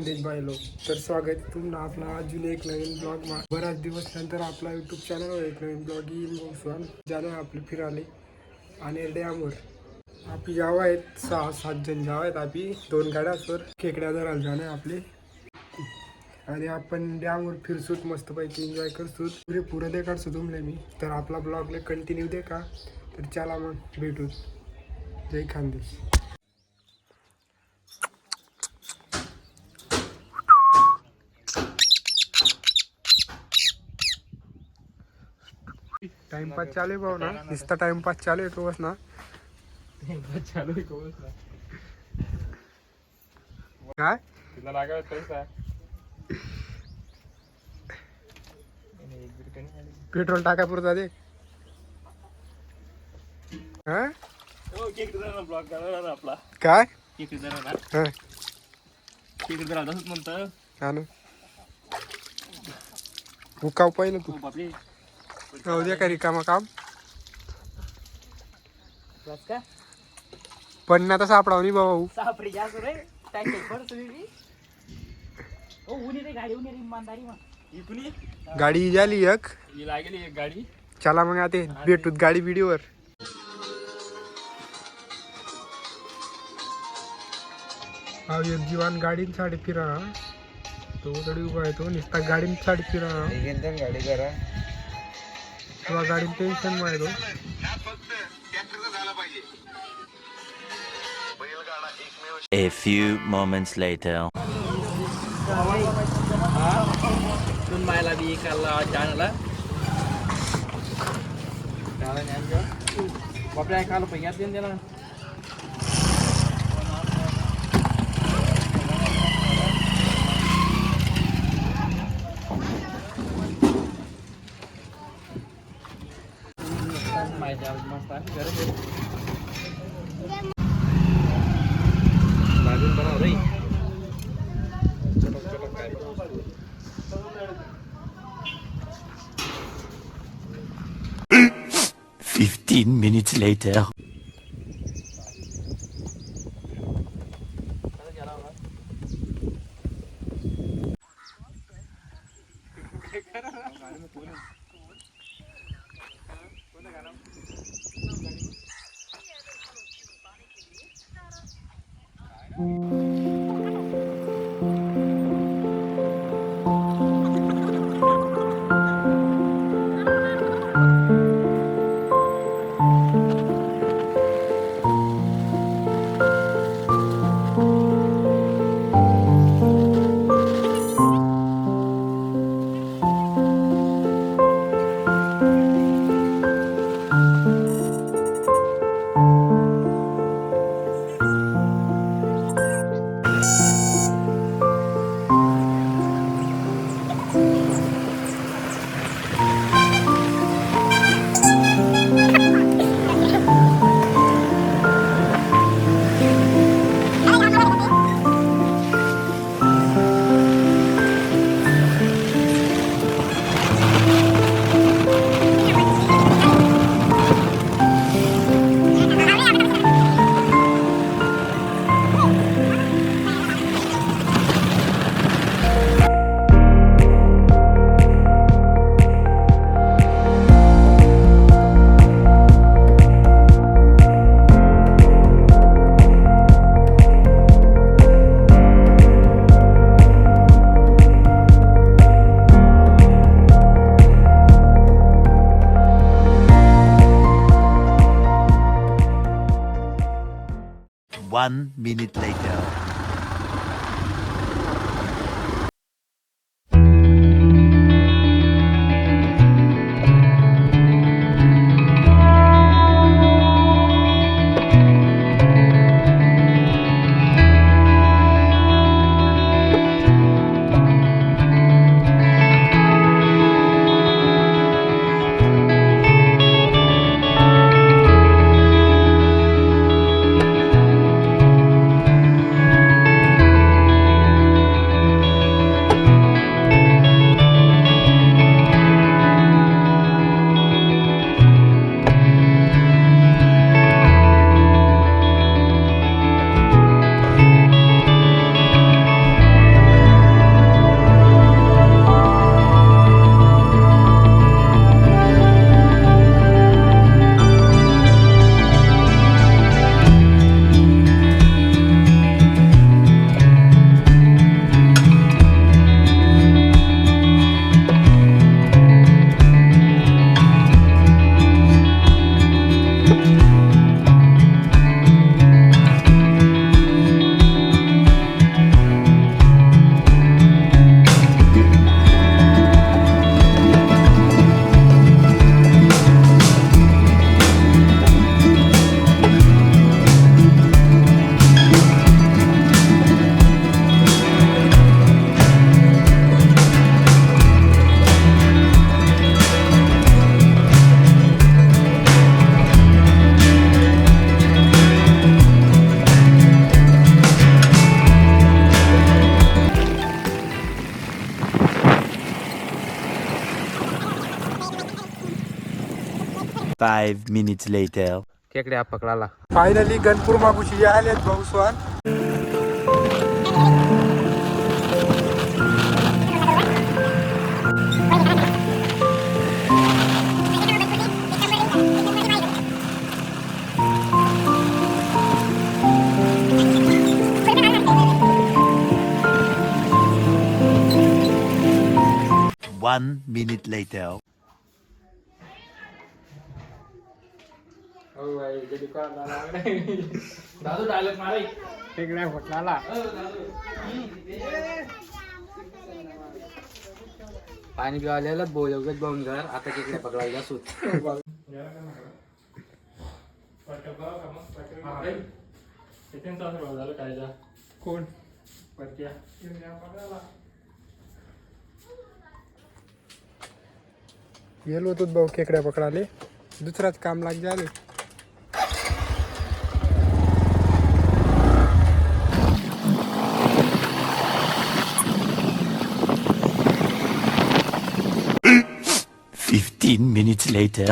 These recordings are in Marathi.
खानदेश बायलो तर स्वागत तुम्हाला आपला अजून एक नवीन ब्लॉग बराच बऱ्याच दिवस नंतर आपला यूट्यूब चॅनलवर एक नवीन ब्लॉग येईल मग स्वान आपले फिराले आणि डॅमवर. आपली जाव आहेत सहा सात जण जाव आहेत आपली. दोन गाड्यासवर खेकड्या धरायला आहे आपले. आणि आपण डॅमवर फिरसूत मस्तपैकी एन्जॉय करसूत. पुरे पुरं दे काढसू तुमले मी. तर आपला ब्लॉगला कंटिन्यू दे का तर चला मग भेटू जय खानदेश. टाइमपास चालू आहे भाऊ ना. नुसता टाइमपास चालू आहे तो बस ना. चालू आहे कोणच ना. काय? तिला लागायला पैसा. पेट्रोल टाका पुरता दे. हा? हो, काय? हा. उकाव पहिलं तू. हो बापरे जाऊ दे का रिकामा काम. बस का? पण आता सापडाव नाही भाऊ. जास्त रे टँकर पड तुम्ही ओ उनी रे गाडी उनी रे इमानदारी मग ही कुणी गाडी झाली एक. ही लागेली एक गाडी. चला मग आता भेटूत गाडी बिडीवर. हा एक जीवान गाडीन साडी फिरा. तो तरी उभा आहे तो नुसता गाडीन साडी फिरा. गाडी करा किंवा गाडीन टेन्शन आहे तो A few moments later. दोन मायला बी एकाला चानला बापरे 15 minutes later. Minute Five minutes later. खेकड्या पकडाला फायनली गणपूर मागुशी आलेत भाऊ स्वान One minute later. दादू डायलॉग मारे खेकड्या फटलाला पाणी पिवायला बोलवगत बाहून घर आता खेकड्या पकडायला सूत कोण? गेलो होतो भाऊ खेकड्या पकडाले दुसराच काम लाग झाले Fifteen minutes later.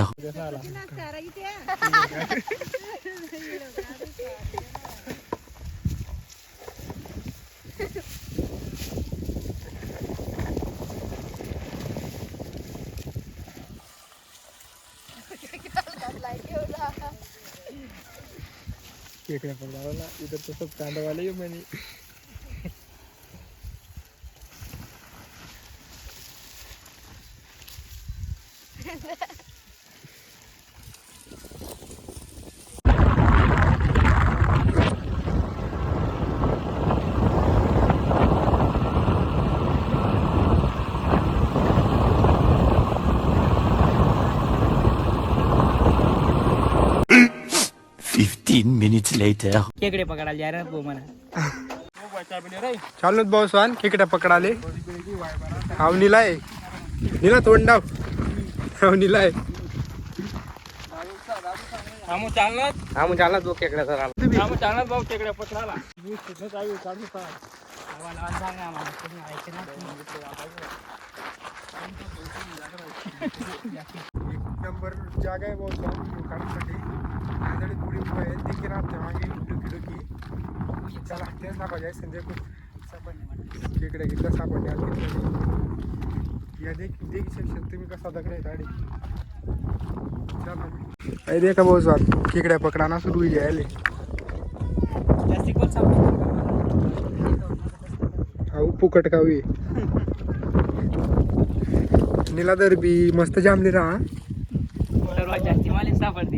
खेकड्या पकडाला इधर तो सब कांदा वाले ही मैंने खेकडे पकडायला यार भाऊ म्हणा चालू भाऊ स्वान खेकड्या पकडाले. हाव निलाय निला तोंड डाव हाव निलाय आमू चालणार आमू खेकड्या सर आमू चालणार भाऊ खेकड्या पकडाला एक नंबर जागा आहे स्वान काढूसाठी आजडी पुढे उभा आहे. देखील आपल्या मागे डुकी डुकी चला ते सापाच्या संजय खूप खेकड्या घेतल्या सापडल्या या देख देख शकता तुम्ही कसा दगड आहे गाडी? चला. अरे देखा भाऊ स्वान खेकड्या पकडाना सुरू होईल यायले. जास्ती कोण सापडतो हा फुकट कावी निला दरबी मस्त जामली राहा Valen Stafford.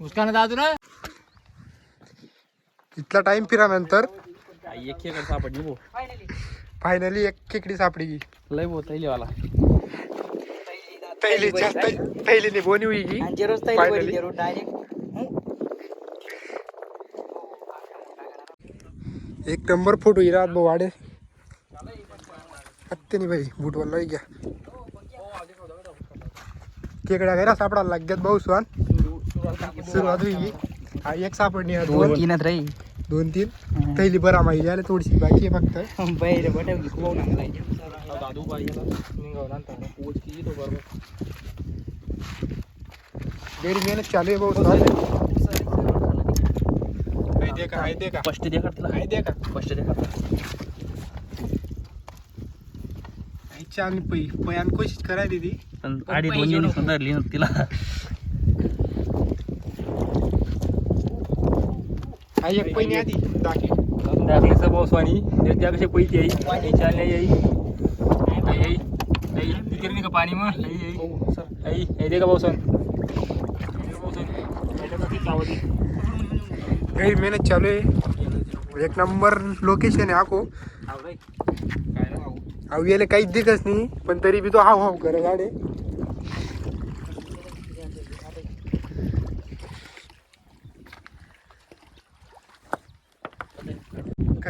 मुस्कान दादू ना इथला टाइम फिरानंतर एक खेकड सापडली भो फायनली एक खेकडी सापडी लय भो तैलीवाला. पहिली पहिली बोनी हुई की आणि जे रोज तैली जे रोज डायरेक्ट एक नंबर फोटो ही रात भाऊ वाडे. हत्ते नाही भाई बुटवाला घ्या खेकड्या घरा सापडायला लागल्यात भाऊ स्वान सुरुवात हुई की हा एक सापडणी आहे, दोन. तीनच राही दोन तीन. पहिली बरा माहिती आले थोडीशी बाकी आहे फक्त. बैल बटव की खूप नांगला दादू बाई निघावला तारा पोच की तो बरोबर गैर मेहनत चालू आहे भाऊ दे का हाय दे का? फर्स्ट देखा तुला. हाय दे का? फर्स्ट देखा आईच्या आणि पै पयान कोशिश करायची ती पण आडी दोन जणी सुधारली ना तिला. आई एक पहिली आधी दाखी दाखलीचा पाऊस आणि त्या कशा पैकी येई येई का पाणी मग? आई आई. आई आई दे का पावसान काही मेहनत चालू आहे. एक नंबर लोकेशन आहे आको याला काहीच दिकच नाही पण तरी बी तो हाव हाव कर गाडे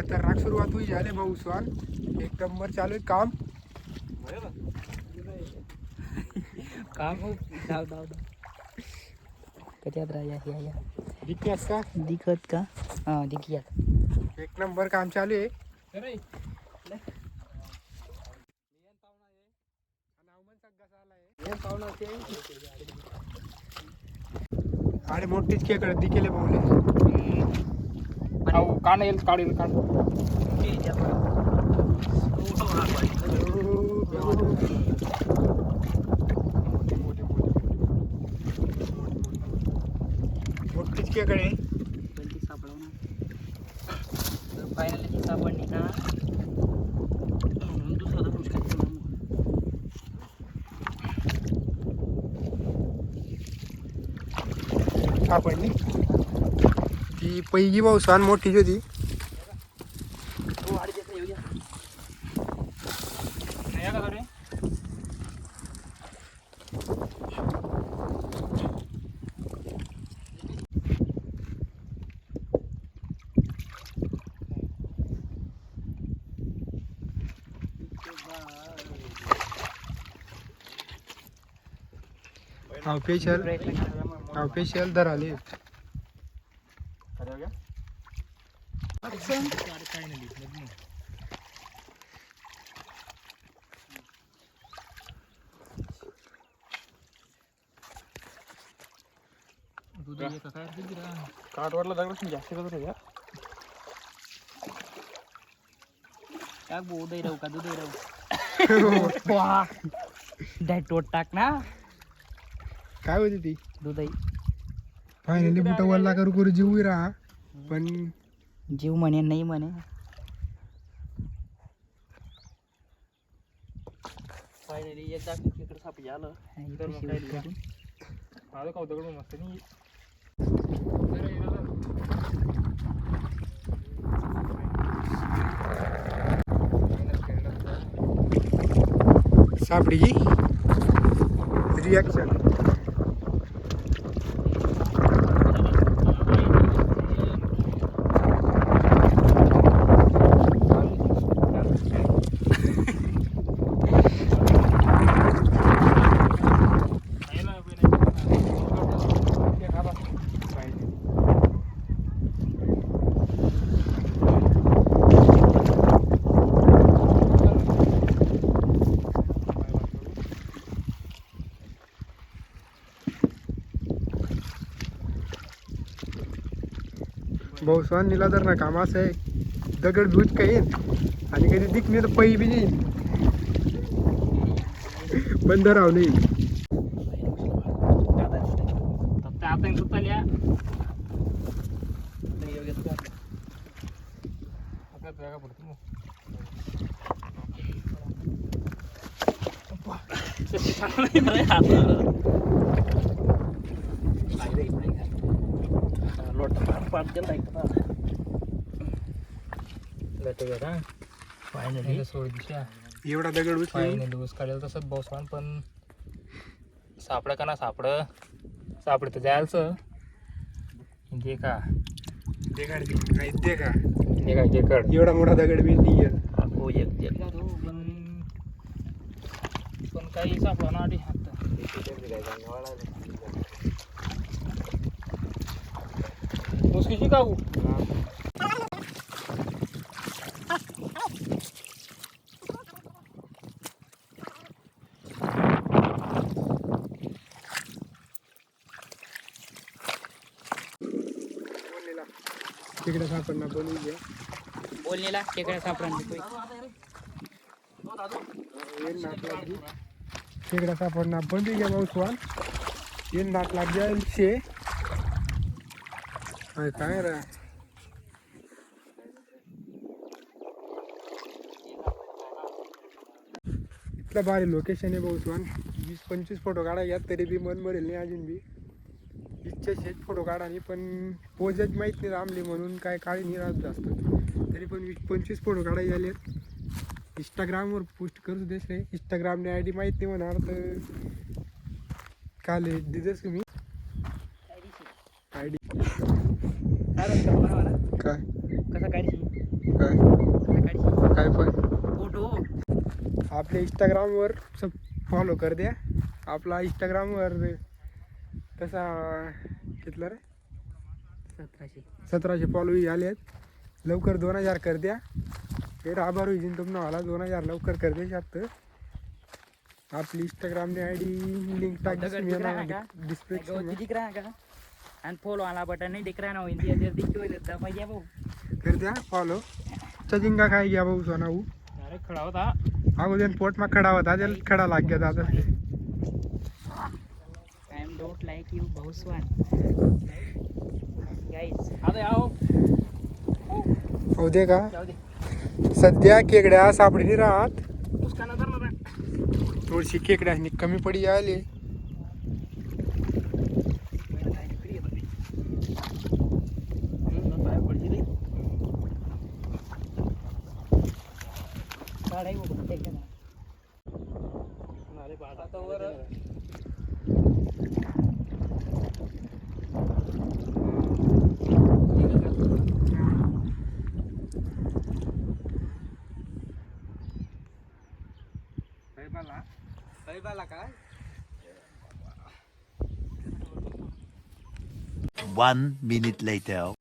खतरनाक सुरुवात हुई झाले भाऊ स्वान. एक नंबर चालू आहे काम. काम हो. धाव धाव धाव कधी राहा या या. दिकण्यास का? दिखत का? हां दिखियात. एक नंबर काम चालू आहे. अरे मोठीच खेकडे दिकेले भाऊले. काढ येईल काढ येईल काढ. मोठीच खेकडे कोणती सापडवणार फायनली ती सापडली ना म्हणून दुसरा तर पुष्कळ सापडली. ती पैगी भाऊ स्वान मोठी होती. ऑफिशियल ऑफिशियल हा दर आले. काठवरला दगड जास्त करत काय बो दे राहू का? दूध दे राहू. डाय टोट टाक ना. काय होती ती? दूधही फायनली बुटा वल्ला करू करू जीव राहा. पण जीव म्हणे नाही म्हणे. फायनली एकदा तिकडे सापी आलं तर मग काय. माझं खाऊ दगड मस्त? नाही सापडीची रिॲक्शन भाऊ निला तर ना काम असं आहे दगड दूध काही आणि कधी नाही तर पै बी नाही. बंद राहू नाही आता सुताल्या एवढा दगड उचल फायनली ऊस काढेल तसंच बसवान पण सापडं का ना सापडं? सापडं तर जायचं. दे का. दगड दे नाही दे का दे का जेकड एवढा मोठा दगड बी नाही आहे. हो एक दे पण पण काही सापडा ना आधी आता मुसकीची काऊ तिकडे सापडणार बोलू घ्या बोललेला खेकडा सापडा ये नाक लाग गई खेकड़ा सापडना बंद ही गया बहुत स्वान ये नाक लग इनसे काय रे? इथलं भारी लोकेशन आहे बहुत स्वान. वीस पंचवीस फोटो काढा यात तरी बी मन मरेल नाही अजून बी. इच्छा शेत फोटो काढा आणि पण पोजच माहीत नाही रामली म्हणून काय काळी नाही राहत जास्त. तरी पण वीस पंचवीस फोटो काढायला आले इंस्टाग्रामवर पोस्ट करू देस रे इंस्टाग्रामने आय डी माहीत नाही म्हणणार तर काल दिदस तुम्ही आय डी काय कसा काढशी काय? काय पण. फोटो. आपल्या इंस्टाग्रामवर सब फॉलो कर द्या. आपला इंस्टाग्रामवर तसा कितला रे? सतराशे. सतराशे फॉलो आले आहेत. लवकर दोन हजार कर द्या. हे आभार होईल तुम्हाला मला दोन हजार लवकर कर दे शकत आपली इंस्टाग्रामने आय डी लिंक दगड दिख रहा है का? डिस्क्रिप्शन गवत दिख रहा है का? आणि फॉलो वाला बटन नहीं दिख रहा ना हिंदी अदर दिख तो देता भाऊ. कर द्या फॉलो चजिंगा खाई गया भाऊ सोना भाऊ अरे खड़ा होता. अगोदर पोट मा खडा होता त्याला खडा लाग गया दादा. डोंट लाइक यू आता आओ हो दे का? सध्या केकड्या सापडी नाही राहत. उसका नजर ना थोडीशी केकड्या कमी पडी आली. One minute later.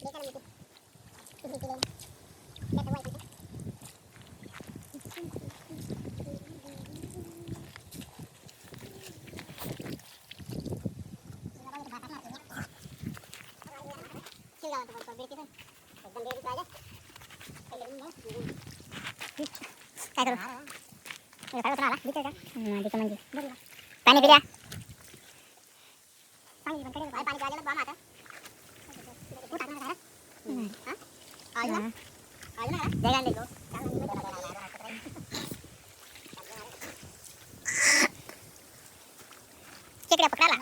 काय करू काय होतं आला दिसतंय का दिसतं म्हणजे पाणी पिल्या पाणी पण कडे पाणी प्यायला बाम आता कुठं टाकणार आहे ना? हा? आली ना? आली ना? द्यायला आणले तो. खेकड्या पकडाला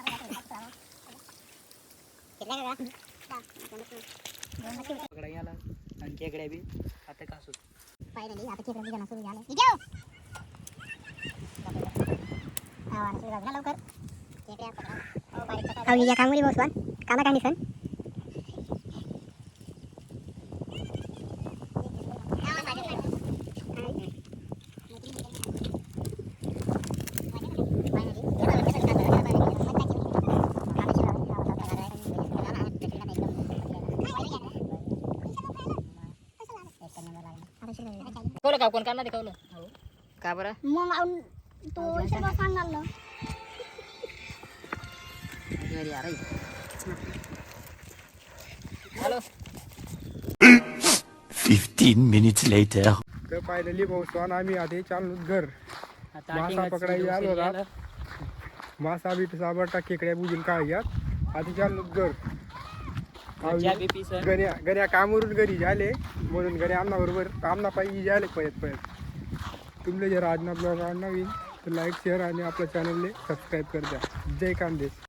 खेकड्या का? पकडा गेला आणि खेकड्या बी आता का सुट फायनली आता खेकडे निघायला सुरू झाले जाऊ आवाज सुरू झाला लवकर खेकड्या पकडा अहो या कांगुरी बसवान कामा कांडी सन कवलं का कोण करणार ते कवलं? का बरं? मग तो सगळं सांगाल घरी अरे हॅलो. 15 minutes later. तर फायनली भाऊ स्वान आम्ही आधी चाललो घर. आता मासा पकडायला आलो. मासा बी साबरटा केकड्या बुजून काढ्यात आधी चाललो घर. चहा बी गण्या गण्या कामावरून घरी झाले म्हणून घरी आमना बरोबर आमना पाहिजे झाले पळत पळत. तुमले जर आजना ब्लॉग होईल तर लाईक शेअर आणि आपल्या चॅनलले सबस्क्राईब कर द्या जय कांदेश